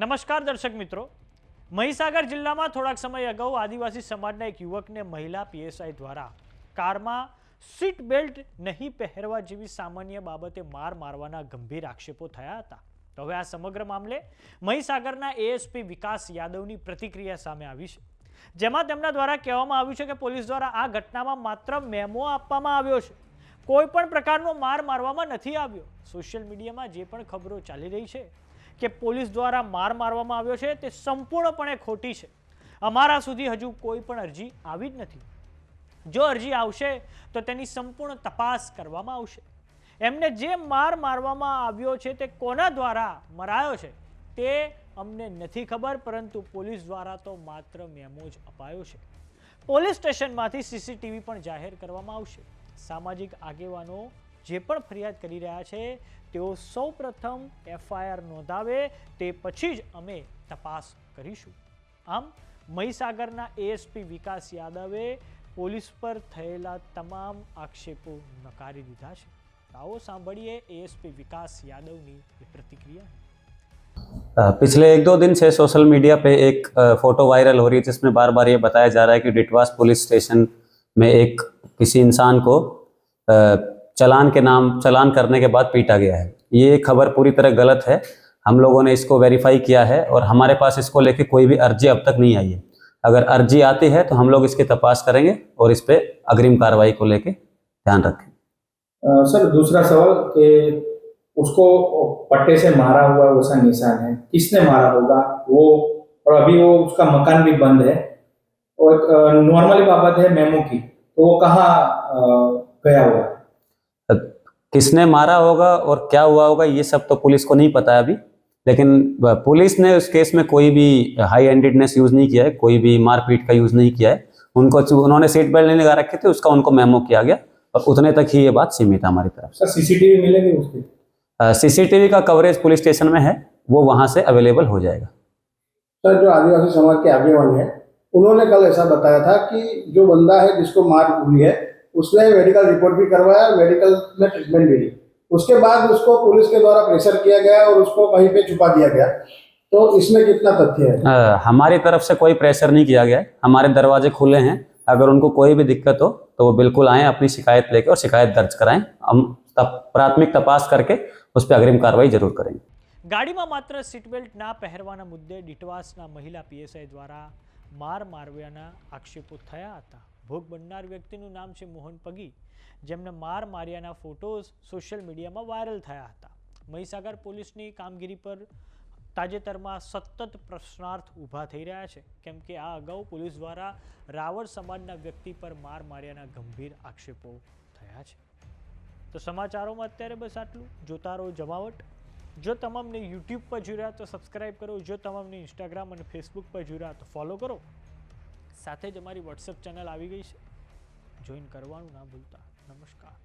નમસ્કાર દર્શક મિત્રો મહીસાગર જિલ્લામાં થોડાક સમય અગાઉ આદિવાસી સમાજના એક યુવકને મહિલા પીએસઆઈ દ્વારા કારમાં સીટ બેલ્ટ નહીં પહેરવા જેવી સામાન્ય બાબતે માર મારવાના ગંભીર આક્ષેપો થયા હતા તો હવે આ સમગ્ર મામલે મહીસાગરના એએસપી વિકાસ યાદવની પ્રતિક્રિયા સામે આવી છે જેમાં તેમના દ્વારા કહેવામાં આવ્યું છે કે પોલીસ દ્વારા આ ઘટનામાં માત્ર મેમો આપવામાં આવ્યો છે કોઈ પણ પ્રકારનો માર મારવામાં નથી આવ્યો સોશિયલ મીડિયામાં જે પણ ખબરો ચાલી રહી છે કે પોલીસ દ્વારા માર મારવામાં આવ્યો છે તે સંપૂર્ણપણે ખોટી છે અમારા સુધી હજુ કોઈ પણ અરજી આવી જ નથી જો અરજી આવશે તો તેની સંપૂર્ણ તપાસ કરવામાં આવશે એમને જે માર મારવામાં આવ્યો છે તે કોના દ્વારા મરાયો છે તે અમને નથી ખબર પરંતુ પોલીસ દ્વારા તો માત્ર મેમો જ અપાયો છે પોલીસ સ્ટેશનમાંથી સીસીટીવી પણ જાહેર કરવામાં આવશે સામાજિક આગેવાનો જે પણ ફરિયાદ કરી રહ્યા છે તેઓ સૌપ્રથમ FIR નોંધાવે તે પછી જ અમે તપાસ કરીશું આમ મહીસાગરના ASP વિકાસ યાદવે પોલીસ પર થયેલા તમામ આક્ષેપો નકારી દીધા છે આવો સાંભળીએ ASP વિકાસ યાદવની પ્રતિક્રિયા અ પછલે એક બે દિવસ છે સોશિયલ મીડિયા પર એક ફોટો વાયરલ થઈ છે જિસમે बार-बार यह बताया जा रहा है कि डिटवास पुलिस स्टेशन में एक किसी इंसान को चलान के नाम चलान करने के बाद पीटा गया है ये खबर पूरी तरह गलत है हम लोगों ने इसको वेरीफाई किया है और हमारे पास इसको लेके कोई भी अर्जी अब तक नहीं आई है अगर अर्जी आती है तो हम लोग इसकी तपास करेंगे और इस पर अग्रिम कार्रवाई को लेके ध्यान रखें सर दूसरा सवाल कि उसको पट्टे से मारा हुआ वैसा निशान है किसने मारा होगा वो और अभी वो उसका मकान भी बंद है और नॉर्मली बाबत है मेमो की तो वो कहाँ गया होगा किसने मारा होगा और क्या हुआ होगा ये सब तो पुलिस को नहीं पता है अभी लेकिन पुलिस ने उस केस में कोई भी हाई एंडेडनेस यूज़ नहीं किया है कोई भी मारपीट का यूज़ नहीं किया है उनको उन्होंने सीट बेल्ट नहीं लगा रखे थे उसका उनको मेमो किया गया और उतने तक ही ये बात सीमित है हमारी तरफ से सीसीटीवी मिलेगी उसकी सीसीटीवी का कवरेज पुलिस स्टेशन में है वो वहाँ से अवेलेबल हो जाएगा सर जो आदिवासी समाज के आगे वाले हैं उन्होंने कल ऐसा बताया था कि जो बंदा है जिसको मार हुई है उसने मेडिकल रिपोर्ट भी करवाया और मेडिकल में ट्रीटमेंट भी ली उसके बाद उसको पुलिस के द्वारा प्रेशर किया गया और उसको कहीं पे छुपा दिया गया तो इसमें कितना तथ्य है आ, हमारी तरफ से कोई प्रेशर नहीं किया गया हमारे दरवाजे खुले हैं अगर उनको कोई भी दिक्कत हो तो वो बिल्कुल आए अपनी शिकायत लेके और शिकायत दर्ज कराएं हम तप, प्राथमिक तपास करके उस पर अग्रिम कार्रवाई जरूर करेंगे गाड़ी में ગાડીમાં માત્ર સીટબેલ્ટ ના પહેરવાના મુદ્દે ડિટવાસના મહિલા महिला पीएसआई द्वारा मार આક્ષેપો થયા थे ભોગ બનનાર વ્યક્તિનું નામ છે મોહન પગી જેમને માર માર્યાના ફોટોઝ સોશિયલ મીડિયામાં વાયરલ થયા હતા મહીસાગર પોલીસની કામગીરી પર તાજેતરમાં સતત પ્રશ્નાર્થ ઊભા થઈ રહ્યા છે કેમ કે આ અગાઉ પોલીસ દ્વારા રાવળ સમાજના વ્યક્તિ પર માર માર્યાના ગંભીર આક્ષેપો થયા છે તો સમાચારોમાં અત્યારે બસ આટલું જોતા રહો જમાવટ જો તમામને યુટ્યુબ પર જોઈ રહ્યા તો સબસ્ક્રાઈબ કરો જો તમામને ઇન્સ્ટાગ્રામ અને ફેસબુક પર જોઈ રહ્યા તો ફોલો કરો સાથે જ અમારી વોટ્સએપ ચેનલ આવી ગઈ છે જોઈન કરવાનું ના ભૂલતા નમસ્કાર